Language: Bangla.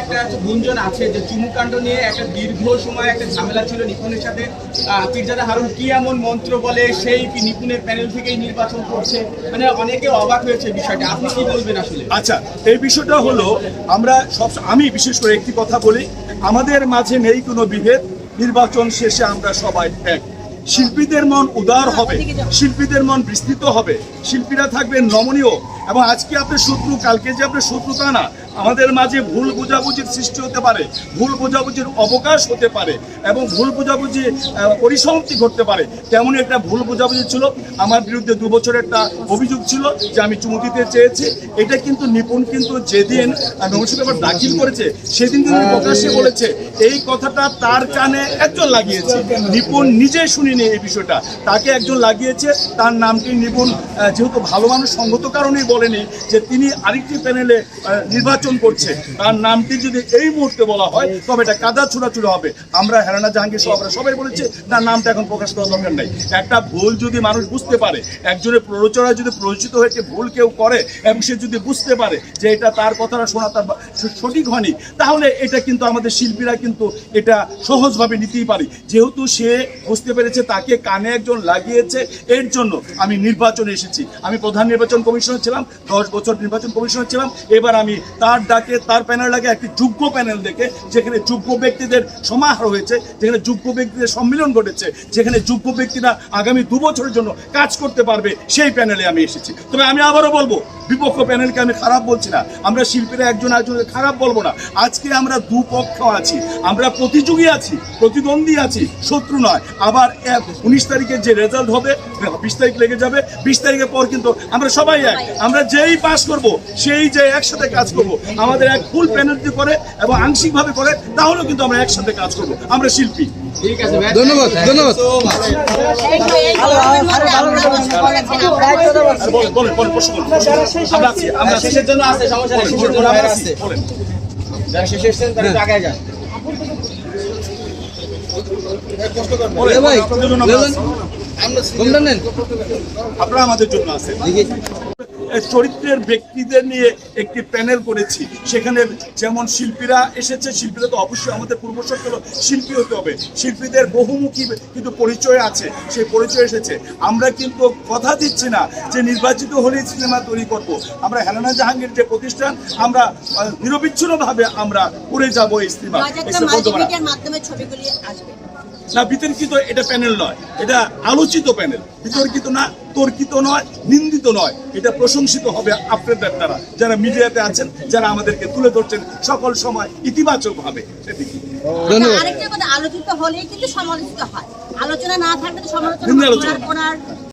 একটা গুঞ্জন আছে যে চুমুকাণ্ড নিয়ে একটা দীর্ঘ সময় একটা ঝামেলা ছিল নিপুণের সাথে। পীরজাদা হারুন কি এমন মন্ত্র বলে সেই নিপুণের প্যানেল থেকেই নির্বাচন করছে? মানে অনেকে অবাক হয়েছে বিষয়টা। আপনি কি বলবেন আসলে? আচ্ছা এই বিষয়টা হলো আমরা সব, আমি বিশেষ করে একটি কথা বলি, আমাদের মাঝে নেই কোনো বিভেদ, নির্বাচন শেষে আমরা সবাই এক। শিল্পীদের মন উদার হবে শিল্পীদের মন বিস্তৃত হবে। শিল্পীরা থাকবেন নমনীয়। এবং আজকে আপনার শত্রু কালকে যে আপনার শত্রু তা না আমাদের মাঝে ভুল বোঝাবুঝির সৃষ্টি হতে পারে ভুল বোঝাবুঝির অবকাশ হতে পারে এবং ভুল বোঝাবুঝি পরিসমাপ্তি ঘটতে পারে। তেমনই একটা ভুল বোঝাবুঝি ছিল আমার বিরুদ্ধে দু বছর একটা অভিযোগ ছিল যে আমি চুমু দিতে চেয়েছি। এটা কিন্তু নিপুণ কিন্তু যেদিন নমস্কার ব্যাপার দাখিল করেছে সেদিন কিন্তু প্রকাশ্যে বলেছে এই কথাটা তার কানে একজন লাগিয়েছে। নিপুণ নিজে শুনিনি এই বিষয়টা। তাকে একজন লাগিয়েছে, তার নামটি নিপুণ যেহেতু ভালো মানুষ, সঙ্গত কারণেই বলেনি যে তিনি আরেকটি প্যানেলে নির্বাচন করছে। তার নামটি যদি এই মুহূর্তে বলা হয়, তবে এটা কাদা ছুড়াছুড়ি হবে। আমরা হেরানা জাহাঙ্গীর আমরা সবাই বলেছে, তার নামটা এখন প্রকাশ করার দরকার নাই। একটা ভুল যদি মানুষ বুঝতে পারে, একজনের প্ররোচনায় যদি প্ররোচিত হয়ে ভুল কেউ করে, এবং সে যদি বুঝতে পারে যে এটা তার কথাটা শোনা তার সঠিক হয়নি, তাহলে এটা কিন্তু আমাদের শিল্পীরা কিন্তু এটা সহজভাবে নিতেই পারি। যেহেতু সে বুঝতে পেরেছে তাকে কানে একজন লাগিয়েছে। এর জন্য আমি নির্বাচনে এসেছি। আমি প্রধান নির্বাচন কমিশনার ছিলাম, দশ বছর নির্বাচন কমিশনার ছিলাম। এবার আমি তার ডাকে, তার প্যানেল ডাকে একটি যোগ্য প্যানেল দেখে, যেখানে যোগ্য ব্যক্তিদের সমাহার হয়েছে, যেখানে যোগ্য ব্যক্তিদের সম্মিলন ঘটেছে, যেখানে যোগ্য ব্যক্তিরা আগামী দু বছরের জন্য কাজ করতে পারবে, সেই প্যানেলে আমি এসেছি। তবে আমি আবারও বলব বিপক্ষ প্যানেলকে আমি খারাপ বলছি না আমরা শিল্পীরা একজন একজনকে খারাপ বলব না আজকে আমরা দুপক্ষ আছি আমরা প্রতিযোগী আছি প্রতিদ্বন্দ্বী আছি শত্রু নয় আবার উনিশ তারিখে যে রেজাল্ট হবে বিশ তারিখ লেগে যাবে বিশ তারিখের পর কিন্তু আমরা সবাই এক আমরা যেই পাস করব সেই যে একসাথে কাজ করব আমাদের এক ফুল প্যানেলটি করে এবং আংশিকভাবে করে তাহলেও কিন্তু আমরা একসাথে কাজ করব আমরা শিল্পী ঠিক আছে ধন্যবাদ, ধন্যবাদ। বলেন বলেন প্রশ্ন আমরা আছি আমরা আমরা আছি শেষের জন্য আছে সমস্যা নেই শেষের জন্য আমরা আমরা আছে যারা শেষে এসেছেন তারা একটু আগে যান। বলেন, এ ভাই, আপনাদের জন্য আমরা লেলেন। আছি। কোনটা নেন। আপনারা আমাদের জন্য আছে চরিত্রের ব্যক্তিদের নিয়ে একটি প্যানেল করেছি। সেখানে যেমন শিল্পীরা এসেছে শিল্পীরা তো অবশ্যই আমাদের পূর্বশর্ত হলো শিল্পী হতে হবে। শিল্পীদের বহুমুখী কিন্তু পরিচয় আছে সেই পরিচয় এসেছে। আমরা কিন্তু কথা দিচ্ছি না যে নির্বাচিত হলেই সিনেমা তৈরি করব। আমরা হেলানা জাহাঙ্গীর যে প্রতিষ্ঠান আমরা নিরবিচ্ছিন্নভাবে আমরা করে যাব এই সিনেমা। মাধ্যমে ছবিগুলি আসবে। না বিতর্কিত এটা প্যানেল নয়। এটা আলোচিত প্যানেল। বিতর্কিত না তর্কিত নয় নিন্দিত নয়। এটা প্রশংসিত হবে আপনাদের দ্বারা। যারা মিডিয়াতে আছেন যারা আমাদেরকে তুলে ধরছেন সকল সময় ইতিবাচক ভাবে কথা আলোচিত হলেই কিন্তু সমালোচিত হয়। আলোচনা না থাকলে সমালোচনা